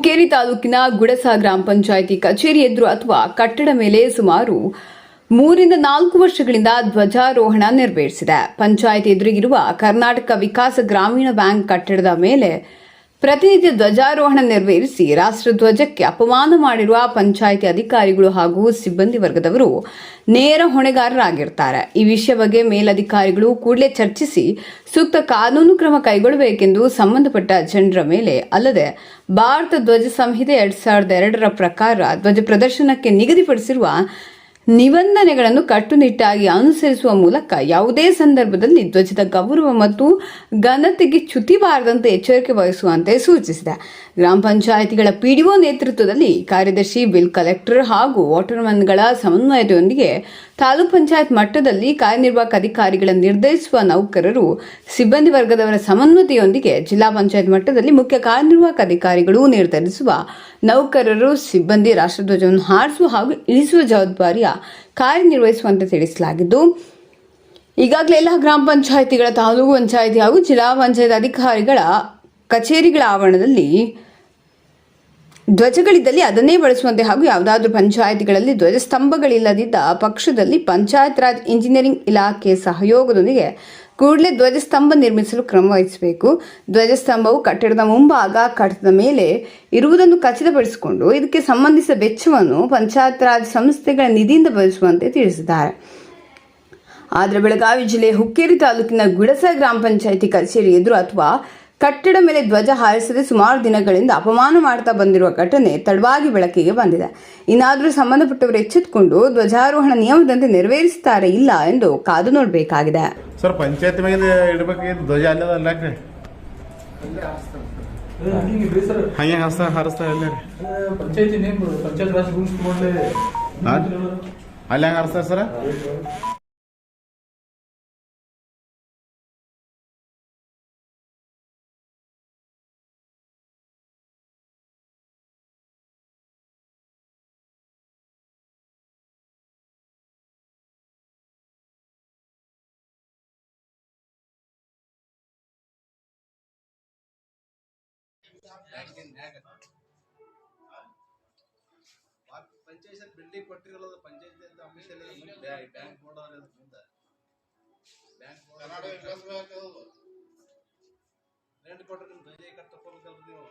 ಹುಕ್ಕೇರಿ ತಾಲೂಕಿನ ಗುಡಸಾ ಗ್ರಾಮ ಪಂಚಾಯಿತಿ ಕಚೇರಿ ಎದುರು ಅಥವಾ ಕಟ್ಟಡ ಮೇಲೆ ಸುಮಾರು ಮೂರಿಂದ ನಾಲ್ಕು ವರ್ಷಗಳಿಂದ ಧ್ವಜಾರೋಹಣ ನೆರವೇರಿಸಿದೆ. ಪಂಚಾಯತ್ ಎದುರಿಗಿರುವ ಕರ್ನಾಟಕ ವಿಕಾಸ ಗ್ರಾಮೀಣ ಬ್ಯಾಂಕ್ ಕಟ್ಟಡದ ಮೇಲೆ ಪ್ರತಿನಿತ್ಯ ಧ್ವಜಾರೋಹಣ ನೆರವೇರಿಸಿ ರಾಷ್ಟ್ರಧ್ವಜಕ್ಕೆ ಅಪಮಾನ ಮಾಡಿರುವ ಪಂಚಾಯಿತಿ ಅಧಿಕಾರಿಗಳು ಹಾಗೂ ಸಿಬ್ಬಂದಿ ವರ್ಗದವರು ನೇರ ಹೊಣೆಗಾರರಾಗಿರ್ತಾರೆ. ಈ ವಿಷಯ ಬಗ್ಗೆ ಮೇಲಧಿಕಾರಿಗಳು ಕೂಡಲೇ ಚರ್ಚಿಸಿ ಸೂಕ್ತ ಕಾನೂನು ಕ್ರಮ ಕೈಗೊಳ್ಳಬೇಕೆಂದು ಸಂಬಂಧಪಟ್ಟ ಜನರ ಮೇಲೆ ಅಲ್ಲದೆ ಭಾರತ ಧ್ವಜ ಸಂಹಿತೆ ಎರಡ್ ಸಾವಿರದ ಎರಡರ ಪ್ರಕಾರ ಧ್ವಜ ಪ್ರದರ್ಶನಕ್ಕೆ ನಿಗದಿಪಡಿಸಿರುವ ನಿಬಂಧನೆಗಳನ್ನು ಕಟ್ಟುನಿಟ್ಟಾಗಿ ಅನುಸರಿಸುವ ಮೂಲಕ ಯಾವುದೇ ಸಂದರ್ಭದಲ್ಲಿ ಧ್ವಜದ ಗೌರವ ಮತ್ತು ಘನತೆಗೆ ಚ್ಯುತಿಬಾರದಂತೆ ಎಚ್ಚರಿಕೆ ವಹಿಸುವಂತೆ ಸೂಚಿಸಿದೆ. ಗ್ರಾಮ ಪಂಚಾಯಿತಿಗಳ ಪಿಡಿಒ ನೇತೃತ್ವದಲ್ಲಿ ಕಾರ್ಯದರ್ಶಿ, ಬಿಲ್ ಕಲೆಕ್ಟರ್ ಹಾಗೂ ವಾಟರ್ಮನ್ಗಳ ಸಮನ್ವಯದೊಂದಿಗೆ ತಾಲೂಕ್ ಪಂಚಾಯತ್ ಮಟ್ಟದಲ್ಲಿ ಕಾರ್ಯನಿರ್ವಾಹಕ ಅಧಿಕಾರಿಗಳ ನಿರ್ಧರಿಸುವ ನೌಕರರು ಸಿಬ್ಬಂದಿ ವರ್ಗದವರ ಸಮನ್ವಯತೆಯೊಂದಿಗೆ ಜಿಲ್ಲಾ ಪಂಚಾಯತ್ ಮಟ್ಟದಲ್ಲಿ ಮುಖ್ಯ ಕಾರ್ಯನಿರ್ವಾಹಕ ಅಧಿಕಾರಿಗಳು ನಿರ್ಧರಿಸುವ ನೌಕರರು ಸಿಬ್ಬಂದಿ ರಾಷ್ಟ್ರಧ್ವಜವನ್ನು ಹಾರಿಸುವ ಹಾಗೂ ಇಳಿಸುವ ಜವಾಬ್ದಾರಿಯ ಕಾರ್ಯನಿರ್ವಹಿಸುವಂತೆ ತಿಳಿಸಲಾಗಿದ್ದು, ಈಗಾಗಲೇ ಎಲ್ಲ ಗ್ರಾಮ ಪಂಚಾಯಿತಿಗಳ ತಾಲೂಕು ಪಂಚಾಯಿತಿ ಹಾಗೂ ಜಿಲ್ಲಾ ಪಂಚಾಯತ್ ಅಧಿಕಾರಿಗಳ ಕಚೇರಿಗಳ ಆವರಣದಲ್ಲಿ ಧ್ವಜಗಳಿದ್ದಲ್ಲಿ ಅದನ್ನೇ ಬಳಸುವಂತೆ ಹಾಗೂ ಯಾವುದಾದ್ರೂ ಪಂಚಾಯಿತಿಗಳಲ್ಲಿ ಧ್ವಜಸ್ತಂಭಗಳಿಲ್ಲದಿದ್ದ ಪಕ್ಷದಲ್ಲಿ ಪಂಚಾಯತ್ ರಾಜ್ ಇಂಜಿನಿಯರಿಂಗ್ ಇಲಾಖೆ ಸಹಯೋಗದೊಂದಿಗೆ ಕೂಡಲೇ ಧ್ವಜಸ್ತಂಭ ನಿರ್ಮಿಸಲು ಕ್ರಮ ವಹಿಸಬೇಕು. ಧ್ವಜಸ್ತಂಭವು ಕಟ್ಟಡದ ಮುಂಭಾಗ ಕಟ್ಟದ ಮೇಲೆ ಇರುವುದನ್ನು ಖಚಿತಪಡಿಸಿಕೊಂಡು ಇದಕ್ಕೆ ಸಂಬಂಧಿಸಿದ ವೆಚ್ಚವನ್ನು ಪಂಚಾಯತ್ ರಾಜ್ ಸಂಸ್ಥೆಗಳ ನಿಧಿಯಿಂದ ಭರಿಸುವಂತೆ ತಿಳಿಸಿದ್ದಾರೆ. ಆದರೆ ಬೆಳಗಾವಿ ಜಿಲ್ಲೆ ಹುಕ್ಕೇರಿ ತಾಲೂಕಿನ ಗುಡಸ ಗ್ರಾಮ ಪಂಚಾಯಿತಿ ಕಚೇರಿ ಎದುರು ಅಥವಾ ಕಟ್ಟಡ ಮೇಲೆ ಧ್ವಜ ಹಾರಿಸದೆ ಸುಮಾರು ದಿನಗಳಿಂದ ಅಪಮಾನ ಮಾಡ್ತಾ ಬಂದಿರುವ ಘಟನೆ ತಡವಾಗಿ ಬೆಳಕಿಗೆ ಬಂದಿದೆ. ಇನ್ನಾದರೂ ಸಂಬಂಧಪಟ್ಟವರು ಎಚ್ಚೆತ್ತುಕೊಂಡು ಧ್ವಜಾರೋಹಣ ನಿಯಮದಂತೆ ನೆರವೇರಿಸುತ್ತಾರೆ ಇಲ್ಲ ಎಂದು ಕಾದು ನೋಡಬೇಕಾಗಿದೆ. ಸರ್ ಪಂಚಾಯತ್ ಮೇಲೆ ಇಡ್ಬೇಕಾಗಿದ್ದು ಧ್ವಜ ಅಲ್ಲದಲ್ಲ ಹಿಂಗೆ ಹಾರಿಸ್ತಾ ಇಲ್ಲ ಪಂಚಾಯತಿ ನೇಮ್ ಪಂಚಾಯತ್ ರಾಜ್? ಅಲ್ಲಿ ಹಾರಿಸ್ತಾರೆ ಸರ? ಪಂಚಾಯತ್ ಬಿಲ್ಡಿಂಗ್ ಕೊಟ್ಟಿರಲ್ಲ ಪಂಚಾಯತ್ ಆಫೀಸಲ್ಲಿ ಬ್ಯಾಂಕ್ ಬೋರ್ಡ್ ಮುಂದೆ. ಬ್ಯಾಂಕ್ ರೆಂಟ್ ಕೊಟ್ಟರೆ ನಿಮ್ ಧ್ವಜ ಕಟ್ ತಗೋಬೇಕಲ್ರಿ ನೀವು.